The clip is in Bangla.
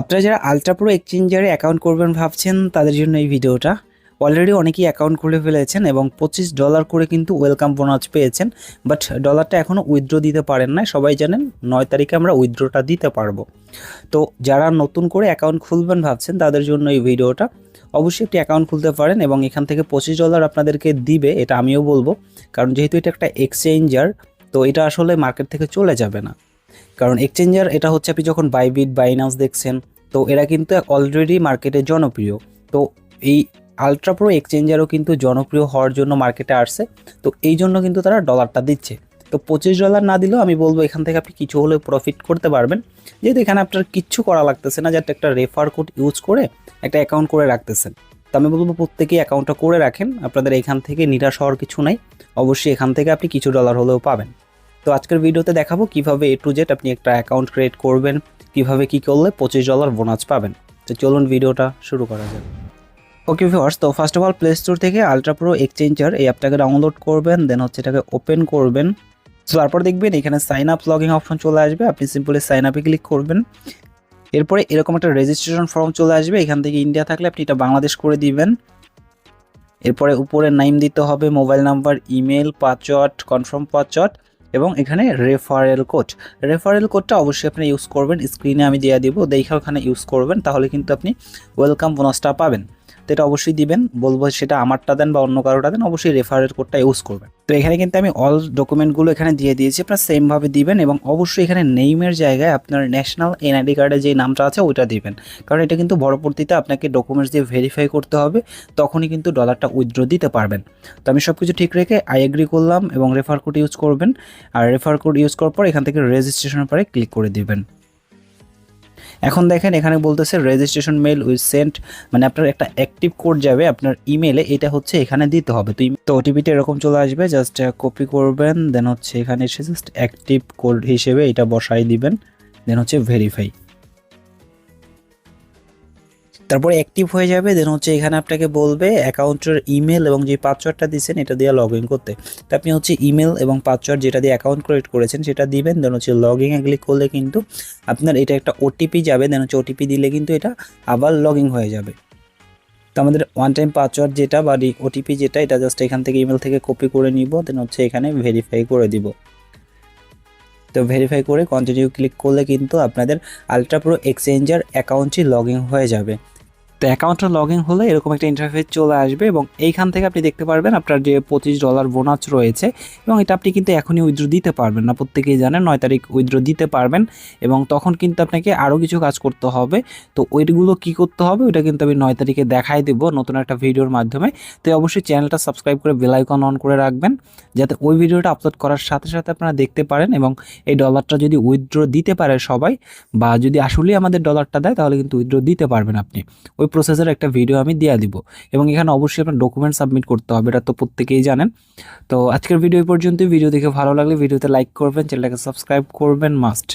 আপনারা যারা আলট্রা প্রো এক্সচেঞ্জারে অ্যাকাউন্ট করবেন ভাবছেন, তাদের জন্য এই ভিডিওটা। অলরেডি অনেকেই অ্যাকাউন্ট খুলে ফেলেছেন এবং পঁচিশ ডলার করে কিন্তু ওয়েলকাম বোনাস পেয়েছেন বাট ডলারটা এখনও উইথড্র দিতে পারেন না সবাই জানেন, নয় তারিখে আমরা উইথড্রটা দিতে পারব। তো যারা নতুন করে অ্যাকাউন্ট খুলবেন ভাবছেন, তাদের জন্য এই ভিডিওটা। অবশ্যই একটি অ্যাকাউন্ট খুলতে পারেন এবং এখান থেকে পঁচিশ ডলার আপনাদেরকে দিবে, এটা আমিও বলব। কারণ যেহেতু এটা একটা এক্সচেঞ্জার তো এটা আসলে মার্কেট থেকে চলে যাবে না। কারণ এক্সচেঞ্জার এটা হচ্ছে আপনি যখন বাইবিট বাইনান্স দেখছেন, তো এরা কিন্তু অলরেডি মার্কেটে জনপ্রিয়। তো এই আলট্রা প্রো এক্সচেঞ্জারও কিন্তু জনপ্রিয় হওয়ার জন্য মার্কেটে আসছে, তো এই জন্য কিন্তু তারা ডলারটা দিচ্ছে। তো পঁচিশ ডলার না দিলেও আমি বলব এখান থেকে আপনি কিছু হলেও প্রফিট করতে পারবেন। যেহেতু এখানে আপনার কিচ্ছু করা লাগতেছে না যাতে একটা রেফার কোড ইউজ করে একটা অ্যাকাউন্ট করে রাখতেছেন। তো আমি বলব প্রত্যেকেই অ্যাকাউন্টটা করে রাখেন, আপনাদের এখান থেকে নিরাশ হওয়ার কিছু নাই। অবশ্যই এখান থেকে আপনি কিছু ডলার হলেও পাবেন। তো আজকের ভিডিওতে দেখাবো কীভাবে এ টু জেড আপনি একটা অ্যাকাউন্ট ক্রিয়েট করবেন, কীভাবে কি করলে পঁচিশ ডলার বোনাস পাবেন। তো চলুন ভিডিওটা শুরু করা যাক। ওকে ভিউয়ার্স তো first of all play store থেকে আলট্রা প্রো এক্সচেঞ্জার এই অ্যাপটাকে ডাউনলোড করবেন দেন হচ্ছে এটাকে ওপেন করবেন। তো তারপর দেখবেন এখানে সাইন আপ লগিং অপশন চলে আসবে, আপনি সিম্পলি সাইন আপে ক্লিক করবেন। এরপরে এরকম একটা রেজিস্ট্রেশন ফর্ম চলে আসবে, এখান থেকে ইন্ডিয়া থাকলে আপনি এটা বাংলাদেশ করে দিবেন। এরপরে উপরে নাইম দিতে হবে mobile number email password confirm password এবং এখানে রেফারেল কোড রেফারেল কোডটা অবশ্যই আপনি ইউজ করবেন। স্ক্রিনে আমি দিয়ে দিব। দেখে ওখানে ইউজ করবেন, তাহলে কিন্তু আপনি ওয়েলকাম বোনাসটা পাবেন। তো এটা অবশ্যই দিবেন। বলব সেটা আমারটা দেন বা অন্য কারোটা দেন, অবশ্যই রেফারেল কোডটা ইউজ করবেন। তো এখানে কিন্তু আমি অল ডকুমেন্টগুলো এখানে দিয়ে দিয়েছি, আপনার সেমভাবে দিবেন এবং অবশ্যই এখানে নেইমের জায়গায় আপনার ন্যাশনাল এনআইডি কার্ডে যে নামটা আছে ওইটা দিবেন। কারণ এটা কিন্তু পরবর্তীতে আপনাকে ডকুমেন্টস দিয়ে ভেরিফাই করতে হবে, তখনই কিন্তু ডলারটা উইথড্র দিতে পারবেন। তো আমি সব কিছু ঠিক রেখে আই এগ্রি করলাম এবং রেফার কোড ইউজ করবেন। আর রেফার কোড ইউজ করার পর এখান থেকে রেজিস্ট্রেশনের পরে ক্লিক করে দিবেন। এখন দেখেন, এখানে বলতেছে রেজিস্ট্রেশন মেল উইথ সেন্ট মানে আপনার একটা অ্যাক্টিভ কোড যাবে আপনার ইমেলে এটা হচ্ছে এখানে দিতে হবে। তো তো ওটিপিটা এরকম চলে আসবে জাস্ট কপি করবেন দেন হচ্ছে এখানে এসে জাস্ট অ্যাক্টিভ কোড হিসেবে এটা বসাই দিবেন দেন হচ্ছে ভেরিফাই তারপরে অ্যাক্টিভ হয়ে যাবে দেন হচ্ছে এখানে আপনাকে বলবে অ্যাকাউন্টের ইমেল এবং যে পাসওয়ার্ডটা দিচ্ছেন এটা দিয়ে লগ ইন করতে। তো আপনি হচ্ছে ইমেল এবং পাসওয়ার্ড যেটা দিয়ে অ্যাকাউন্ট ক্রিয়েট করেছেন সেটা দিবেন দেন হচ্ছে লগ ইনে ক্লিক করলে কিন্তু আপনার এটা একটা ওটিপি যাবে দেন হচ্ছে ওটিপি দিলে কিন্তু এটা আবার লগ ইন হয়ে যাবে। তো আমাদের ওয়ান টাইম পাসওয়ার্ড যেটা বা ওটিপি যেটা, এটা জাস্ট এখান থেকে ইমেল থেকে কপি করে নিব দেন হচ্ছে এখানে ভেরিফাই করে দিব। তো ভেরিফাই করে কন্টিনিউ ক্লিক করলে কিন্তু আপনাদের আলট্রা প্রো এক্সচেঞ্জার অ্যাকাউন্টটি লগ হয়ে যাবে। তো অ্যাকাউন্টটা লগ ইন হলে এরকম একটা ইন্টারফেস চলে আসবে এবং এইখান থেকে আপনি দেখতে পারবেন আপনার যে পঁচিশ ডলার বোনাস রয়েছে এবং এটা আপনি কিন্তু এখনই উইথড্র দিতে পারবেন না। প্রত্যেকেই জানেন নয় তারিখ উইথড্র দিতে পারবেন এবং তখন কিন্তু আপনাকে আরও কিছু কাজ করতে হবে। তো ওইগুলো কি করতে হবে ওইটা কিন্তু আমি নয় তারিখে দেখাই দেবো নতুন একটা ভিডিওর মাধ্যমে। তো অবশ্যই চ্যানেলটা সাবস্ক্রাইব করে বেল আইকন অন করে রাখবেন যাতে ওই ভিডিওটা আপলোড করার সাথে সাথে আপনারা দেখতে পারেন এবং এই ডলারটা যদি উইথড্র দিতে পারে সবাই বা যদি আসলেই আমাদের ডলারটা দেয় তাহলে কিন্তু উইথড্র দিতে পারবেন আপনি। ওই প্রসেসের একটা ভিডিও আমি দিয়ে দিব। এবং এখানে অবশ্যই আপনার ডকুমেন্ট সাবমিট করতে হবে, এটা তো প্রত্যেকেই জানেন। তো আজকের ভিডিও পর্যন্ত ভিডিও দেখে ভালো লাগলে ভিডিওতে লাইক করবেন চ্যানেলটাকে সাবস্ক্রাইব করবেন মাস্ট